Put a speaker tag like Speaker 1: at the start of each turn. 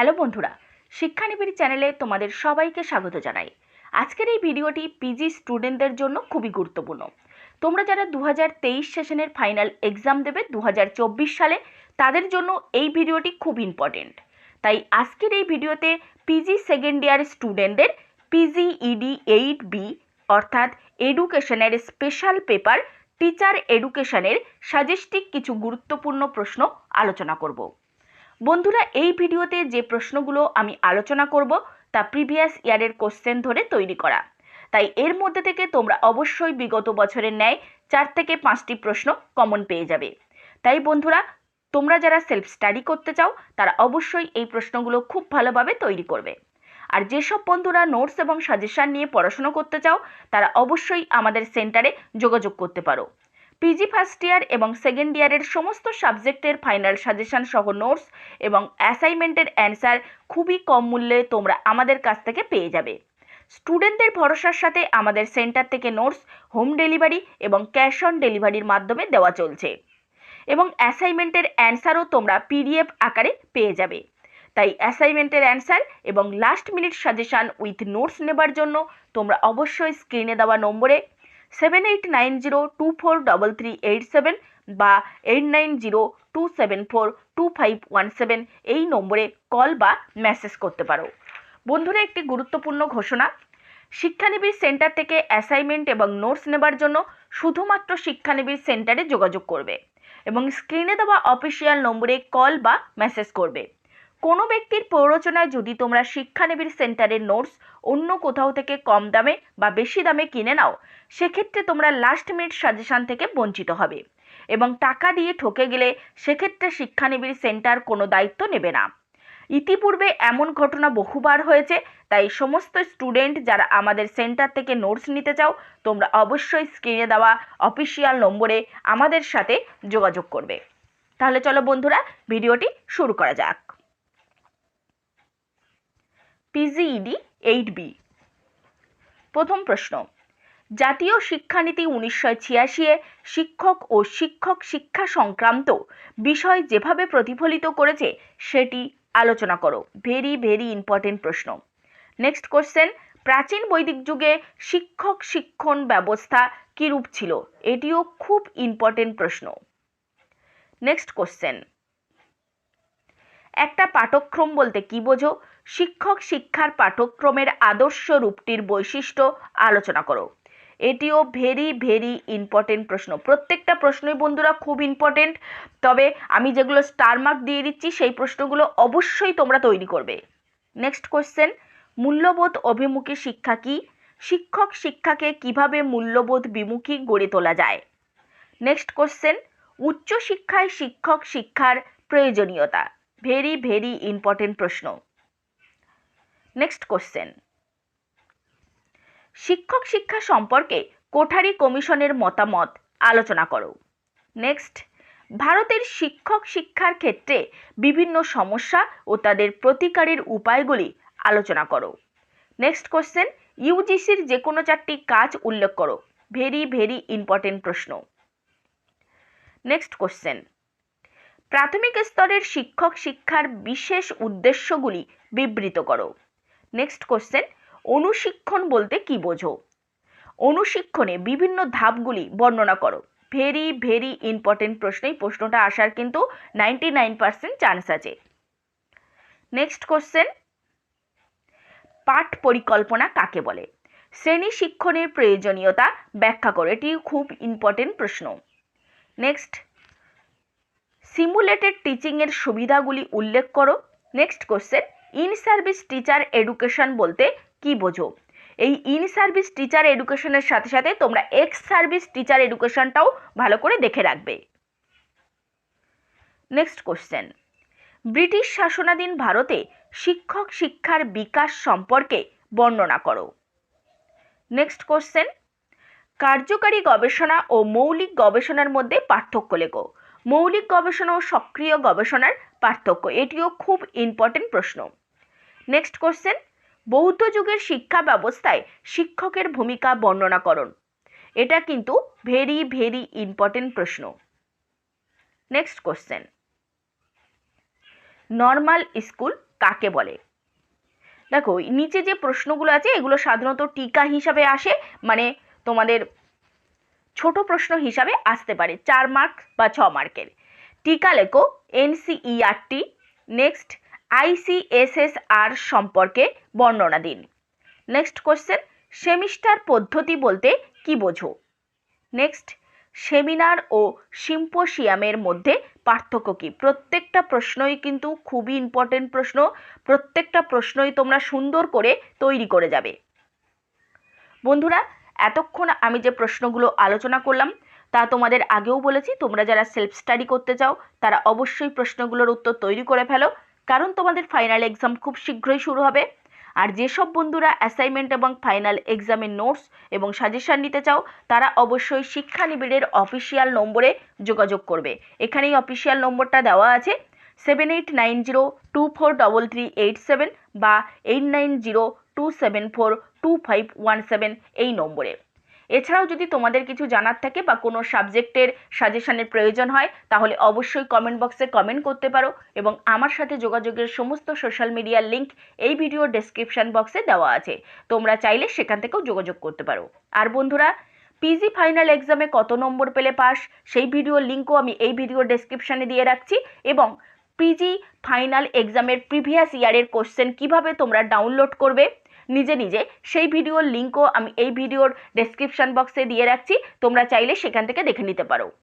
Speaker 1: Hello বন্ধুরা, শিক্ষানিবিড় চ্যানেলে তোমাদের সবাইকে স্বাগত জানাই। আজকের এই ভিডিওটি পিজি স্টুডেন্টদের জন্য খুবই গুরুত্বপূর্ণ। তোমরা যারা দু হাজার তেইশ সেশনের ফাইনাল এক্সাম দেবে দু হাজার চব্বিশ সালে, তাদের জন্য এই ভিডিওটি খুব ইম্পর্টেন্ট। তাই আজকের এই ভিডিওতে পিজি সেকেন্ড ইয়ার স্টুডেন্টদের পিজি ইডি এইট বি, অর্থাৎ এডুকেশনের স্পেশাল পেপার, টিচার এডুকেশনের সাজেস্টিক কিছু গুরুত্বপূর্ণ প্রশ্ন আলোচনা করব। বন্ধুরা, এই ভিডিওতে যে প্রশ্নগুলো আমি আলোচনা করব তা প্রিভিয়াস ইয়ারের কোশ্চেন ধরে তৈরি করা। তাই এর মধ্যে থেকে তোমরা অবশ্যই বিগত বছরের ন্যায় চার থেকে পাঁচটি প্রশ্ন কমন পেয়ে যাবে। তাই বন্ধুরা, তোমরা যারা সেলফ স্টাডি করতে চাও, তারা অবশ্যই এই প্রশ্নগুলো খুব ভালোভাবে তৈরি করবে। আর যেসব বন্ধুরা নোটস এবং সাজেশান নিয়ে পড়াশোনা করতে চাও, তারা অবশ্যই আমাদের সেন্টারে যোগাযোগ করতে পারো। পিজি ফার্স্ট ইয়ার এবং সেকেন্ড ইয়ারের সমস্ত সাবজেক্টের ফাইনাল সাজেশন সহ নোটস এবং অ্যাসাইনমেন্টের অ্যান্সার খুবই কম মূল্যে তোমরা আমাদের কাছ থেকে পেয়ে যাবে। স্টুডেন্টদের ভরসার সাথে আমাদের সেন্টার থেকে নোটস হোম ডেলিভারি এবং ক্যাশ অন ডেলিভারির মাধ্যমে দেওয়া চলছে। এবং অ্যাসাইনমেন্টের অ্যান্সারও তোমরা পিডিএফ আকারে পেয়ে যাবে। তাই অ্যাসাইনমেন্টের অ্যান্সার এবং last minute suggestion with notes নেবার জন্য তোমরা অবশ্যই স্ক্রিনে দেওয়া নম্বরে seven eight nine zero two four double three eight seven বা eight nine zero two seven four two five one seven এই নম্বরে কল বা মেসেজ করতে পারো। বন্ধুরা, একটি গুরুত্বপূর্ণ ঘোষণা। শিক্ষানিবিড় সেন্টার থেকে অ্যাসাইনমেন্ট এবং নোটস নেবার জন্য শুধুমাত্র শিক্ষানিবিড় সেন্টারে যোগাযোগ করবে এবং স্ক্রিনে দেওয়া অফিসিয়াল নম্বরে কল বা মেসেজ করবে। কোনো ব্যক্তির প্ররোচনায় যদি তোমরা শিক্ষানিবিড় সেন্টারের নোটস অন্য কোথাও থেকে কম দামে বা বেশি দামে কিনে নাও, সেক্ষেত্রে তোমরা লাস্ট মিনিট সাজেশান থেকে বঞ্চিত হবে। এবং টাকা দিয়ে ঠকে গেলে সেক্ষেত্রে শিক্ষানিবিড় সেন্টার কোনো দায়িত্ব নেবে না। ইতিপূর্বে এমন ঘটনা বহুবার হয়েছে, তাই সমস্ত স্টুডেন্ট যারা আমাদের সেন্টার থেকে নোটস নিতে চাও, তোমরা অবশ্যই স্ক্রিনে দেওয়া অফিসিয়াল নম্বরে আমাদের সাথে যোগাযোগ করবে। তাহলে চলো বন্ধুরা, ভিডিওটি শুরু করা যাক। PGED eight B. প্রথম প্রশ্ন, জাতীয় শিক্ষানীতি উনিশশো ছিয়াশিয়ে শিক্ষক ও শিক্ষক শিক্ষা সংক্রান্ত বিষয় যেভাবে প্রতিফলিত করেছে সেটি আলোচনা করো। ভেরি ভেরি ইম্পর্টেন্ট প্রশ্ন। নেক্সট কোশ্চেন, প্রাচীন বৈদিক যুগে শিক্ষক শিক্ষণ ব্যবস্থা কীরূপ ছিল? এটিও খুব ইম্পর্টেন্ট প্রশ্ন। নেক্সট কোশ্চেন একটা পাঠক্রম বলতে কি বোঝো? শিক্ষক শিক্ষার পাঠক্রমের আদর্শ রূপটির বৈশিষ্ট্য আলোচনা করো। এটিও ভেরি ভেরি ইম্পর্টেন্ট প্রশ্ন। প্রত্যেকটা প্রশ্নই বন্ধুরা খুব ইম্পর্টেন্ট তবে আমি যেগুলো স্টার মার্ক দিয়ে দিচ্ছি, সেই প্রশ্নগুলো অবশ্যই তোমরা তৈরি করবে। নেক্সট কোশ্চেন মূল্যবোধ অভিমুখী শিক্ষা কি? শিক্ষক শিক্ষাকে কীভাবে মূল্যবোধ বিমুখী গড়ে তোলা যায়? নেক্সট কোশ্চেন উচ্চশিক্ষায় শিক্ষক শিক্ষার প্রয়োজনীয়তা। ভেরি ভেরি ইম্পর্টেন্ট প্রশ্ন। নেক্সট কোশ্চেন শিক্ষক শিক্ষা সম্পর্কে কোঠারি কমিশনের মতামত আলোচনা করো। নেক্সট ভারতের শিক্ষক শিক্ষার ক্ষেত্রে বিভিন্ন সমস্যা ও তাদের প্রতিকারের উপায়গুলি আলোচনা করো। নেক্সট কোশ্চেন ইউজিসির যে কোনো চারটি কাজ উল্লেখ করো। ভেরি ভেরি ইম্পর্টেন্ট প্রশ্ন। নেক্সট কোশ্চেন প্রাথমিক স্তরের শিক্ষক শিক্ষার বিশেষ উদ্দেশ্যগুলি বিবৃত করো। নেক্সট কোশ্চেন অনুশিক্ষণ বলতে কি বোঝো? অনুশিক্ষণে বিভিন্ন ধাপগুলি বর্ণনা করো। ভেরি ভেরি ইম্পর্টেন্ট প্রশ্ন এই প্রশ্নটা আসার কিন্তু নাইনটি নাইন পার্সেন্ট চান্স আছে। নেক্সট কোশ্চেন পাঠ পরিকল্পনা কাকে বলে? শ্রেণি শিক্ষণের প্রয়োজনীয়তা ব্যাখ্যা করো। এটি খুব ইম্পর্টেন্ট প্রশ্ন। নেক্সট সিমুলেটেড টিচিংয়ের সুবিধাগুলি উল্লেখ করো। Next question in service teacher education বলতে কি বোঝো? এই ইন সার্ভিস টিচার এডুকেশনের সাথে সাথে তোমরা এক্স সার্ভিস টিচার এডুকেশনটাও ভালো করে দেখে রাখবে। নেক্সট কোশ্চেন ব্রিটিশ শাসনাধীন ভারতে শিক্ষক শিক্ষার বিকাশ সম্পর্কে বর্ণনা করো। নেক্সট কোশ্চেন কার্যকারী গবেষণা ও মৌলিক গবেষণার মধ্যে পার্থক্য লেখো। মৌলিক গবেষণা ও সক্রিয় গবেষণার পার্থক্য। এটিও খুব ইম্পর্টেন্ট প্রশ্ন। নেক্সট কোশ্চেন বৌদ্ধ যুগের শিক্ষা ব্যবস্থায় শিক্ষকের ভূমিকা বর্ণনা করুন এটা কিন্তু ভেরি ভেরি ইম্পর্টেন্ট প্রশ্ন। নেক্সট কোশ্চেন নর্মাল স্কুল কাকে বলে? দেখো, নিচে যে প্রশ্নগুলো আছে, এগুলো সাধারণত টিকা হিসাবে আসে মানে তোমাদের ছোট প্রশ্ন হিসাবে আসতে পারে, চার মার্ক বা ছ মার্কের টিকা লেখো এনসিইআরটি নেক্সট আইসিএসএসআর সম্পর্কে বর্ণনা দিন। নেক্সট কোশ্চেন সেমিস্টার পদ্ধতি বলতে কি বোঝো? নেক্সট সেমিনার ও সিম্পোসিয়ামের মধ্যে পার্থক্য কী? প্রত্যেকটা প্রশ্নই কিন্তু খুবই ইম্পর্টেন্ট প্রশ্ন, প্রত্যেকটা প্রশ্নই তোমরা সুন্দর করে তৈরি করে যাবে। বন্ধুরা এতক্ষণ আমি যে প্রশ্নগুলো আলোচনা করলাম, তা তোমাদের আগেও বলেছি, তোমরা যারা সেলফ স্টাডি করতে চাও, তারা অবশ্যই প্রশ্নগুলোর উত্তর তৈরি করে ফেলো, কারণ তোমাদের ফাইনাল এক্সাম খুব শীঘ্রই শুরু হবে। আর যেসব বন্ধুরা অ্যাসাইনমেন্ট এবং ফাইনাল এক্সামের নোটস এবং সাজেশান নিতে চাও, তারা অবশ্যই শিক্ষা নিবিড়ের অফিসিয়াল নম্বরে যোগাযোগ করবে। এখানেই অফিসিয়াল নম্বরটা দেওয়া আছে seven eight nine zero two four double three eight seven বা eight nine zero two seven four two five one seven এই নম্বরে। এছাড়াও যদি তোমাদের কিছু জানার থাকে বা কোনো সাবজেক্টের সাজেশনের প্রয়োজন হয়, তাহলে অবশ্যই কমেন্ট বক্সে কমেন্ট করতে পারো এবং আমার সাথে যোগাযোগের সমস্ত সোশ্যাল মিডিয়ার লিঙ্ক এই ভিডিও ডেসক্রিপশন বক্সে দেওয়া আছে। তোমরা চাইলে সেখান থেকেও যোগাযোগ করতে পারো। আর বন্ধুরা পিজি ফাইনাল এক্সামে কত নম্বর পেলে পাস, সেই ভিডিওর লিঙ্কও আমি এই ভিডিও ডেসক্রিপশানে দিয়ে রাখছি এবং পিজি ফাইনাল এক্সামের প্রিভিয়াস ইয়ারের কোশ্চেন কীভাবে তোমরা ডাউনলোড করবে নিজে নিজে সেই ভিডিওর লিঙ্কও আমি এই ভিডিওর ডেসক্রিপশান বক্সে দিয়ে রাখছি। তোমরা চাইলে সেখান থেকে দেখে নিতে পারো।